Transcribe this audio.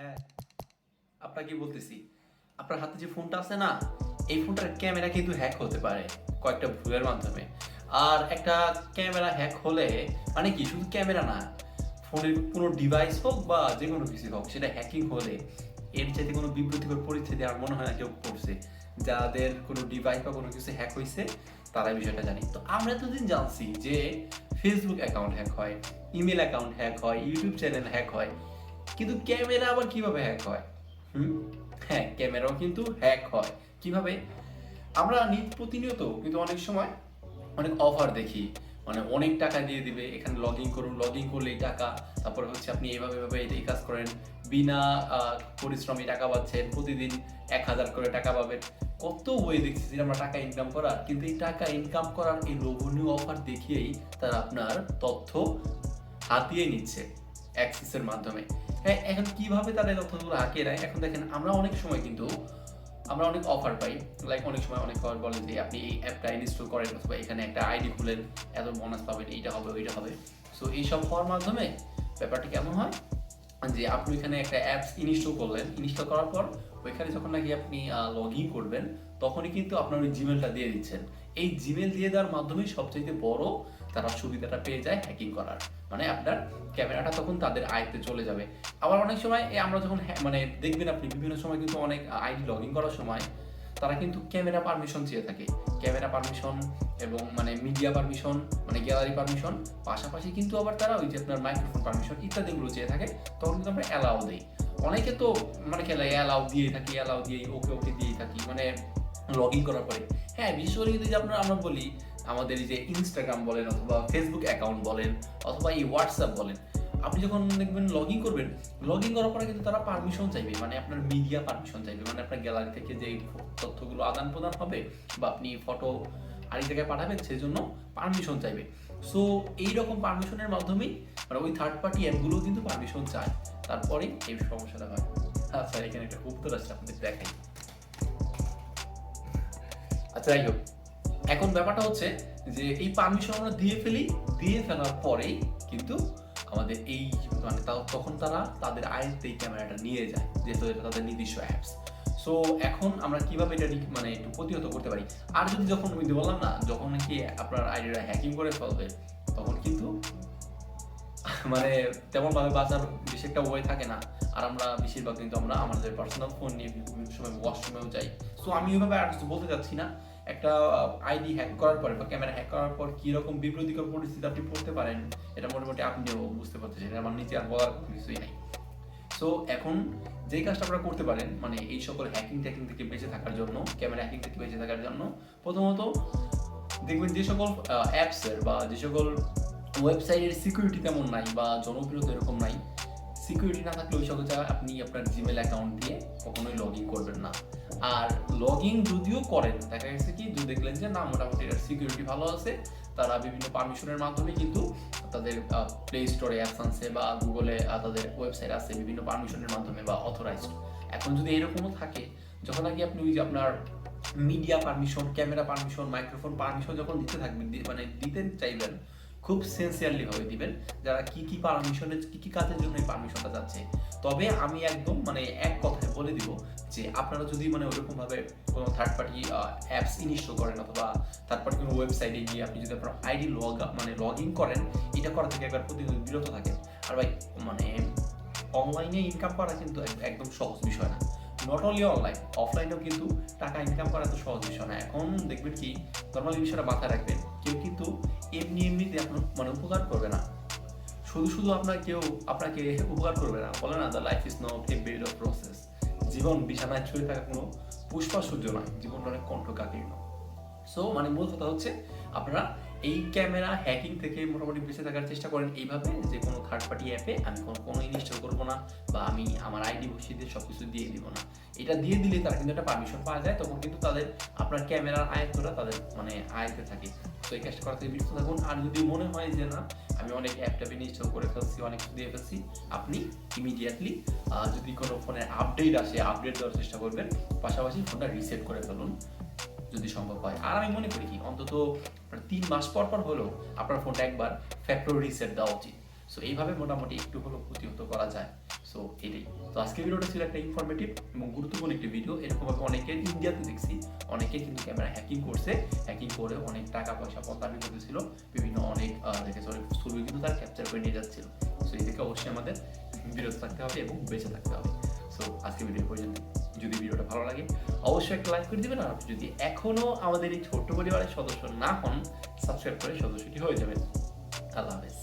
হ্যাঁ আপনাকে বলতেছি। আপনার হাতে যে ফোনটা আছে না, এই ফোনটার ক্যামেরা কিন্তু হ্যাক হতে পারে কয়েকটা ভুলের মাধ্যমে। আর একটা ক্যামেরা হ্যাক হলে মানে কি, শুধু ক্যামেরা না, ফোনের কোনো ডিভাইস হোক বা যে কোনো কিছু হোক, সেটা হ্যাকিং হলে এর চাইতে কোনো বিব্রতিকর পরিস্থিতি আর মনে হয় না কেউ পড়ছে। যাদের কোনো ডিভাইস বা কোনো কিছু হ্যাক হয়েছে তারা বিষয়টা জানি। তো আমরা এতদিন জানছি যে ফেসবুক অ্যাকাউন্ট হ্যাক হয় ইমেল অ্যাকাউন্ট হ্যাক হয় ইউটিউব চ্যানেল হ্যাক হয় কিন্তু ক্যামেরা আবার কীভাবে হ্যাক হয়? হ্যাঁ ক্যামেরাও কিন্তু হ্যাক হয়। কীভাবে? আমরা নিত প্রতিনিয়ত কিন্তু অনেক সময় অনেক অফার দেখি। মানে অনেক টাকা দিয়ে দিবে, এখানে লগ ইন করুন লগ ইন করলেই টাকা। তারপরে হচ্ছে আপনি এভাবে এভাবে এই- এই কাজ করেন, বিনা পরিশ্রমী টাকা পাচ্ছেন, প্রতিদিন এক হাজার করে টাকা পাবেন। কত ওয়ে দেখছি যে আমরা টাকা ইনকাম করার। কিন্তু এই টাকা ইনকাম করার এই লোভনীয় অফার দেখিয়েই তারা আপনার তথ্য হাতিয়ে নিচ্ছে অ্যাক্সেসের মাধ্যমে। হ্যাঁ এখন কীভাবে তাদের তথ্যগুলো আঁকে নেয় এখন দেখেন, আমরা অনেক সময় কিন্তু, আমরা অনেক অফার পাই। লাইক অনেক সময় অনেক কল বলেন যে, আপনি এই অ্যাপটা ইনস্টল করেন অথবা এখানে একটা আইডি খুলেন, এত বোনাস পাবেন, এইটা হবে, ওইটা হবে। সো এইসব হওয়ার মাধ্যমে ব্যাপারটা কেমন হয়? যে আপনি এখানে একটা অ্যাপস ইনস্টল করলেন ইনস্টল করার পর ওইখানে যখন নাকি আপনি লগ ইন করবেন, তখনই কিন্তু আপনার ওই জিমেলটা দিয়ে দিচ্ছেন। এই জিমেল দিয়ে দেওয়ার মাধ্যমেই সবচেয়ে বড় তারা সুবিধাটা পেয়ে যায় হ্যাকিং করার। মানে আপনার ক্যামেরাটা তখন তাদের আয়ত্তে চলে যাবে। আবার অনেক সময় আমরা যখন মানে দেখবেন আপনি বিভিন্ন সময় কিন্তু অনেক আইডি লগ ইন করার সময় তারা কিন্তু ক্যামেরা পারমিশন চেয়ে থাকে। ক্যামেরা পারমিশন এবং মানে মিডিয়া পারমিশন মানে গ্যালারি পারমিশন পাশাপাশি কিন্তু আবার তারা ওই যে আপনার মাইক্রোফোন পারমিশন ইত্যাদিগুলো চেয়ে থাকে, তখন কিন্তু আমরা অ্যালাউ দেই। অনেকে তো মানে খেলা অ্যালাউ দিয়ে থাকি অ্যালাউ দিয়ে ওকে ওকে দিয়ে থাকি মানে লগ ইন করার পরে। হ্যাঁ বিশেষ যদি আপনার, আমরা বলি, আমাদের এই যে ইনস্টাগ্রাম বলেন অথবা ফেসবুক অ্যাকাউন্ট বলেন, অথবা এই হোয়াটসঅ্যাপ বলেন আপনি যখন দেখবেন লগ ইন করবেন লগ ইন করার পরে কিন্তু তারা পারমিশন চাইবে মানে আপনার মিডিয়া পারমিশন চাইবে মানে আপনার গ্যালারি থেকে যে তথ্যগুলো আদান প্রদান হবে বা আপনি ফটো আরেক জায়গায় পাঠাবেন সেই জন্য পারমিশন চাইবে। সো এই রকম পারমিশনের মাধ্যমেই মানে ওই থার্ড পার্টি অ্যাপগুলো কিন্তু পারমিশন চায়। তারপরে এই সমস্যাটা হয়। আচ্ছা এখানে একটা উত্তর আছে আপনাদের দেখাই। আচ্ছা যাই হোক। এখন ব্যাপারটা হচ্ছে যে, এই পারমিশন আমরা দিয়ে ফেলি, দিয়ে ফেলার পরেই কিন্তু আমাদের এই মানে তখন তারা তাদের আয়ত্তে এই ক্যামেরাটা নিয়ে যায়, যেহেতু এটা তাদের নিজস্ব অ্যাপস সো এখন আমরা কীভাবে এটা মানে একটু প্রতিহত করতে পারি? আর যদি যখন ওই বললাম না, যখন নাকি আপনার আইডিটা হ্যাকিং করে ফেলবে, তখন কিন্তু মানে তেমন ভাবে বাঁচার বেশি একটা ওয়ে থাকে না। আর আমরা বেশিরভাগ কিন্তু আমরা আমাদের পার্সোনাল ফোন নিয়ে বিভিন্ন সময় ওয়াশরুমেও যাই। সো আমি ওইভাবে আর কিছু বলতে চাচ্ছি না। একটা আইডি হ্যাক করার পরে বা ক্যামেরা হ্যাক করার পর বিব্রতিকর পরিস্থিতি আপনি পড়তে পারেন, এটা মোটামুটি আপনিও বুঝতে পারতেছেন। আমার নিচে আর বলার কিছুই নাই। সো এখন যে কাজটা আপনারা করতে পারেন মানে এই সকল হ্যাকিং ট্যাকিং থেকে বেঁচে থাকার জন্য ক্যামেরা হ্যাকিং থেকে বেঁচে থাকার জন্য, প্রথমত দেখবেন যে সকল অ্যাপসের বা যে সকল ওয়েবসাইটের সিকিউরিটি তেমন নাই বা জনপ্রিয়তা এরকম নাই। সিকিউরিটি না থাকলে ওই সকল আপনি আপনার জিমেল অ্যাকাউন্ট দিয়ে কখনোই লগ ইন করবেন না। আর লগ ইন যদিও করেন, দেখা গেছে কি, যদি দেখলেন যে না, মোটামুটি এটার সিকিউরিটি ভালো আছে, তারা বিভিন্ন পারমিশনের মাধ্যমে কিন্তু তাদের প্লে স্টোরে অ্যাপস আনছে বা গুগলে তাদের ওয়েবসাইট আছে বিভিন্ন পারমিশনের মাধ্যমে বা অথরাইজড এখন যদি এরকমও থাকে, যখন নাকি আপনি ওই যে আপনার media permission camera permission microphone permission যখন দিতে থাকবেন মানে দিতে চাইবেন, খুব সিনসিয়ারলি ভাবে দিবেন, যারা কি কি পারমিশনের কি কি কাজের জন্য এই পারমিশনটা যাচ্ছে তবে আমি একদম মানে এক কথায় বলে দিব যে আপনারা যদি মানে ওরকম ভাবে কোনো থার্ড পার্টি অ্যাপস ইনস্টল করেন অথবা থার্ড পার্টি কোনো ওয়েবসাইটে গিয়ে আপনি যদি আপনার আইডি লগ মানে লগ ইন করেন, এটা করা থেকে একবার প্রতিদিন বিরত থাকেন। আর ভাই মানে অনলাইনে ইনকাম করা কিন্তু একদম সহজ বিষয় না। নট অনলি অনলাইন অফলাইনেও কিন্তু টাকা ইনকাম করা এত সহজ বিষয় না। এখন দেখবেন কি নর্মালি বিষয়টা মাথায় রাখবেন, কেউ কিন্তু এমনি এমনিতে আপনার মানে উপকার করবে না। শুধু শুধু আপনার কেউ আপনাকে উপকার করবে না। বলে না the life is not a bed of process জীবন বিছানায় ছুঁয়ে থাকা কোনো পুষ্পা সূর্য নয়। জীবনটা অনেক কণ্ঠকাকীর্ণ। সো মানে মূল কথা হচ্ছে, আপনারা এই ক্যামেরা হ্যাকিং থেকে মোটামুটি বেঁচে থাকার চেষ্টা করেন এইভাবে যে কোনো থার্ড পার্টি অ্যাপে আমি কোনো কোনো ইনস্টল করব না বা আমি আমার আইডি বসিয়ে দিয়ে সব কিছু দিয়ে দিব না। এটা দিয়ে দিলে তারা কিন্তু একটা পারমিশন পাওয়া যায়, তখন কিন্তু তাদের আপনার ক্যামেরার আয়ত্তটা তাদের মানে আয়ত্তে থাকে। তো এই কাজটা করা থেকে বিরত থাকুন। আর যদি মনে হয় যে না, আমি অনেক অ্যাপ ট্যাপ ইনস্টল করে ফেলছি, অনেক কিছু দিয়ে ফেলছি, আপনি ইমিডিয়েটলি যদি কোনো ফোনের আপডেট আসে আপডেট দেওয়ার চেষ্টা করবেন, পাশাপাশি ফোনটা রিসেট করে ফেলুন। যদি সম্ভব হয়। আর আমি মনে করি কি, অন্তত তিন মাস পর পর হলেও আপনার ফোনটা একবার ফ্যাক্টরি রিসেট দেওয়া উচিত। সো এইভাবে মোটামুটি একটু হলেও প্রতিহত করা যায়। সো এটাই। তো আজকের ভিডিওটা ছিল একটা ইনফরমেটিভ এবং গুরুত্বপূর্ণ একটি ভিডিও এরকমভাবে অনেকের ইন্ডিয়াতে দেখছি, অনেকে কিন্তু ক্যামেরা হ্যাকিং করছে। হ্যাকিং করে অনেক টাকা পয়সা পতামি করতেছিল বিভিন্ন অনেক দেখেছে, অনেক ছবি কিন্তু তার ক্যাপচার করে নিয়ে যাচ্ছিল। সো এই থেকে অবশ্যই আমাদের বিরত থাকতে হবে এবং বেঁচে থাকতে হবে। সো আজকে ভিডিও পর্যন্ত ভালো লাগে, অবশ্যই একটা লাইক করে দিবেন আর আপনি যদি এখনও আমাদের এই ছোট্ট পরিবারের সদস্য না হন সাবস্ক্রাইব করে সদস্যটি হয়ে যাবেন। আল্লাহ হাফেজ।